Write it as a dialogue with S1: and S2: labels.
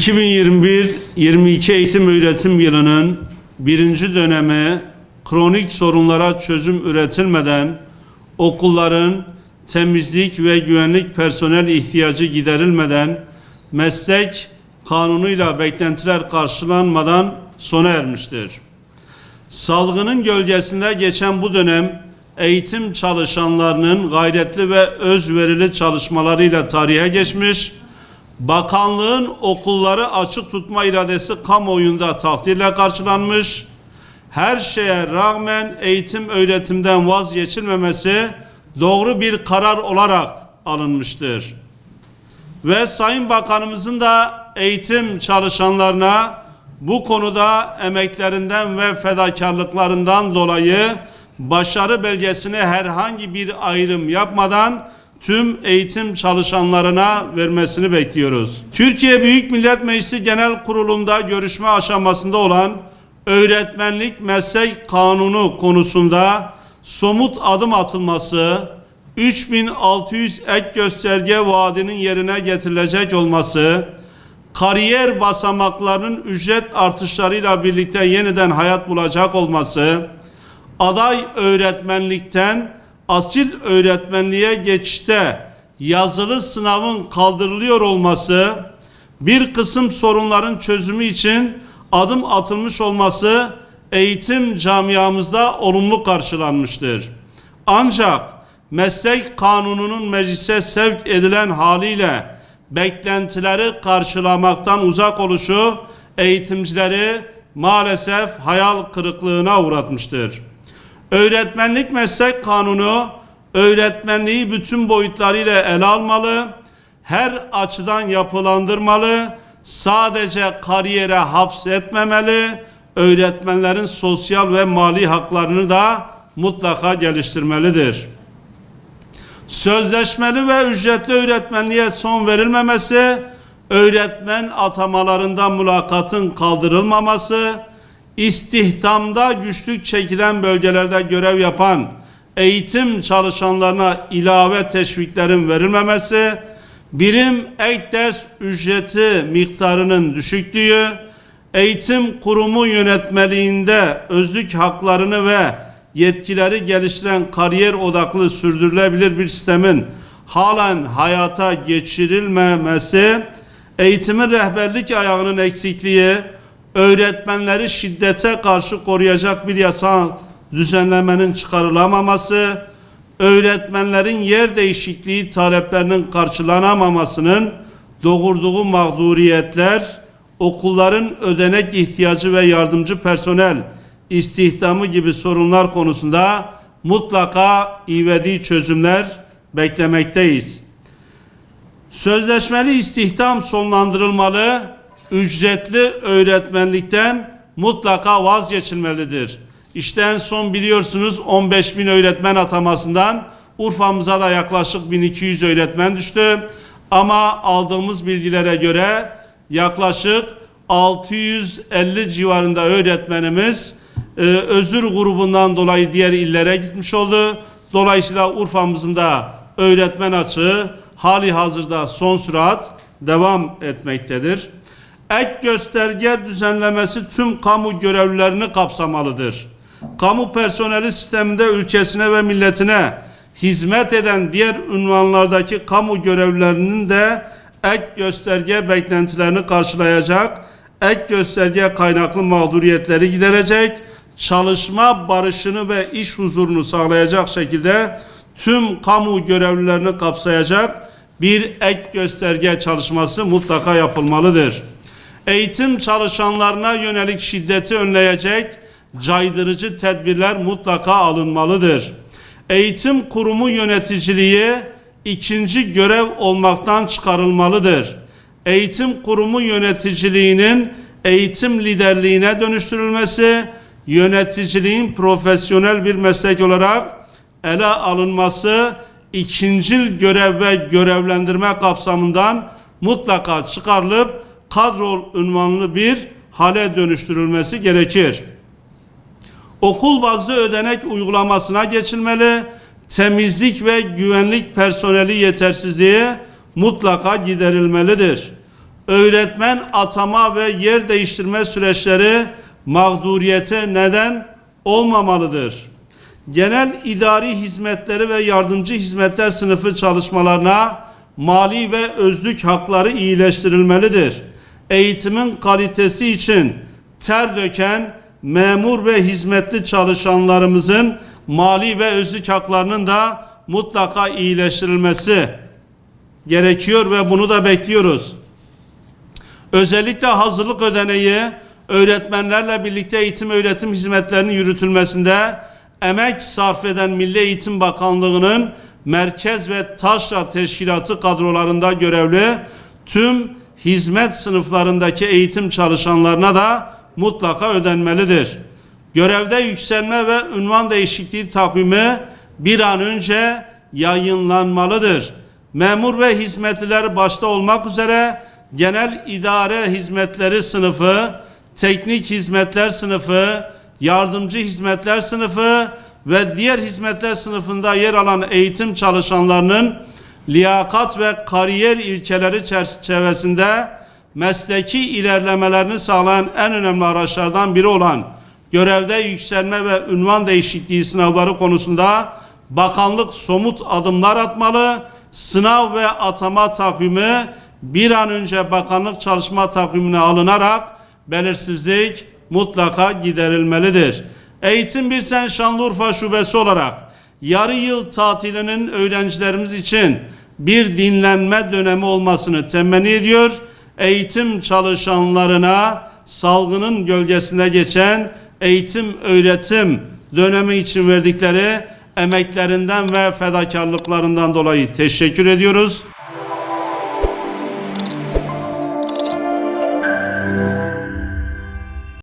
S1: 2021-22 eğitim öğretim yılının birinci dönemi kronik sorunlara çözüm üretilmeden okulların temizlik ve güvenlik personel ihtiyacı giderilmeden meslek kanunuyla beklentiler karşılanmadan sona ermiştir. Salgının gölgesinde geçen bu dönem eğitim çalışanlarının gayretli ve özverili çalışmalarıyla tarihe geçmiş, bakanlığın okulları açık tutma iradesi kamuoyunda takdirle karşılanmış, her şeye rağmen eğitim öğretimden vazgeçilmemesi doğru bir karar olarak alınmıştır. Ve Sayın Bakanımızın da eğitim çalışanlarına bu konuda emeklerinden ve fedakarlıklarından dolayı başarı belgesini herhangi bir ayrım yapmadan tüm eğitim çalışanlarına vermesini bekliyoruz. Türkiye Büyük Millet Meclisi Genel Kurulu'nda görüşme aşamasında olan öğretmenlik meslek kanunu konusunda somut adım atılması, 3600 ek gösterge vaadinin yerine getirilecek olması, kariyer basamaklarının ücret artışlarıyla birlikte yeniden hayat bulacak olması, aday öğretmenlikten asil öğretmenliğe geçişte yazılı sınavın kaldırılıyor olması, bir kısım sorunların çözümü için adım atılmış olması eğitim camiamızda olumlu karşılanmıştır. Ancak meslek kanununun meclise sevk edilen haliyle beklentileri karşılamaktan uzak oluşu eğitimcileri maalesef hayal kırıklığına uğratmıştır. Öğretmenlik meslek kanunu öğretmenliği bütün boyutlarıyla ele almalı, her açıdan yapılandırmalı, sadece kariyere hapsetmemeli, öğretmenlerin sosyal ve mali haklarını da mutlaka geliştirmelidir. Sözleşmeli ve ücretli öğretmenliğe son verilmemesi, öğretmen atamalarında mülakatın kaldırılmaması, istihdamda güçlük çekilen bölgelerde görev yapan eğitim çalışanlarına ilave teşviklerin verilmemesi, birim ek ders ücreti miktarının düşüklüğü, eğitim kurumu yönetmeliğinde özlük haklarını ve yetkileri geliştiren kariyer odaklı sürdürülebilir bir sistemin halen hayata geçirilmemesi, eğitimin rehberlik ayağının eksikliği, öğretmenleri şiddete karşı koruyacak bir yasal düzenlemenin çıkarılamaması, öğretmenlerin yer değişikliği taleplerinin karşılanamamasının doğurduğu mağduriyetler, okulların ödenek ihtiyacı ve yardımcı personel istihdamı gibi sorunlar konusunda mutlaka ivedi çözümler beklemekteyiz. Sözleşmeli istihdam sonlandırılmalı, ücretli öğretmenlikten mutlaka vazgeçilmelidir. İşte en son biliyorsunuz 15 bin öğretmen atamasından Urfa'mıza da yaklaşık 1200 öğretmen düştü. Ama aldığımız bilgilere göre yaklaşık 650 civarında öğretmenimiz e, özür grubundan dolayı diğer illere gitmiş oldu. Dolayısıyla Urfa'mızın da öğretmen açığı hali hazırda son sürat devam etmektedir. Ek gösterge düzenlemesi tüm kamu görevlilerini kapsamalıdır. Kamu personeli sisteminde ülkesine ve milletine hizmet eden diğer ünvanlardaki kamu görevlilerinin de ek gösterge beklentilerini karşılayacak, ek gösterge kaynaklı mağduriyetleri giderecek, çalışma barışını ve iş huzurunu sağlayacak şekilde tüm kamu görevlilerini kapsayacak bir ek gösterge çalışması mutlaka yapılmalıdır. Eğitim çalışanlarına yönelik şiddeti önleyecek caydırıcı tedbirler mutlaka alınmalıdır. Eğitim kurumu yöneticiliği ikinci görev olmaktan çıkarılmalıdır. Eğitim kurumu yöneticiliğinin eğitim liderliğine dönüştürülmesi, yöneticiliğin profesyonel bir meslek olarak ele alınması, ikincil görev ve görevlendirme kapsamından mutlaka çıkarılıp kadrol ünvanlı bir hale dönüştürülmesi gerekir. Okul bazlı ödenek uygulamasına geçilmeli, temizlik ve güvenlik personeli yetersizliği mutlaka giderilmelidir. öğretmen atama ve yer değiştirme süreçleri mağduriyete neden olmamalıdır. Genel idari hizmetleri ve yardımcı hizmetler sınıfı çalışmalarına mali ve özlük hakları iyileştirilmelidir. Eğitimin kalitesi için ter döken memur ve hizmetli çalışanlarımızın mali ve özlük haklarının da mutlaka iyileştirilmesi gerekiyor ve bunu da bekliyoruz. Özellikle hazırlık ödeneği öğretmenlerle birlikte eğitim öğretim hizmetlerinin yürütülmesinde emek sarf eden Milli Eğitim Bakanlığı'nın merkez ve taşra teşkilatı kadrolarında görevli tüm hizmet sınıflarındaki eğitim çalışanlarına da mutlaka ödenmelidir. Görevde yükselme ve ünvan değişikliği takvimi bir an önce yayınlanmalıdır. Memur ve hizmetliler başta olmak üzere genel idare hizmetleri sınıfı, teknik hizmetler sınıfı, yardımcı hizmetler sınıfı ve diğer hizmetler sınıfında yer alan eğitim çalışanlarının liyakat ve kariyer ilkeleri çerçevesinde mesleki ilerlemelerini sağlayan en önemli araçlardan biri olan görevde yükselme ve ünvan değişikliği sınavları konusunda bakanlık somut adımlar atmalı. Sınav ve atama takvimi bir an önce bakanlık çalışma takvimine alınarak belirsizlik mutlaka giderilmelidir. Eğitim Bir Sen Şanlıurfa Şubesi olarak yarı yıl tatilinin öğrencilerimiz için bir dinlenme dönemi olmasını temenni ediyor. Eğitim çalışanlarına salgının gölgesinde geçen eğitim öğretim dönemi için verdikleri emeklerinden ve fedakarlıklarından dolayı teşekkür ediyoruz.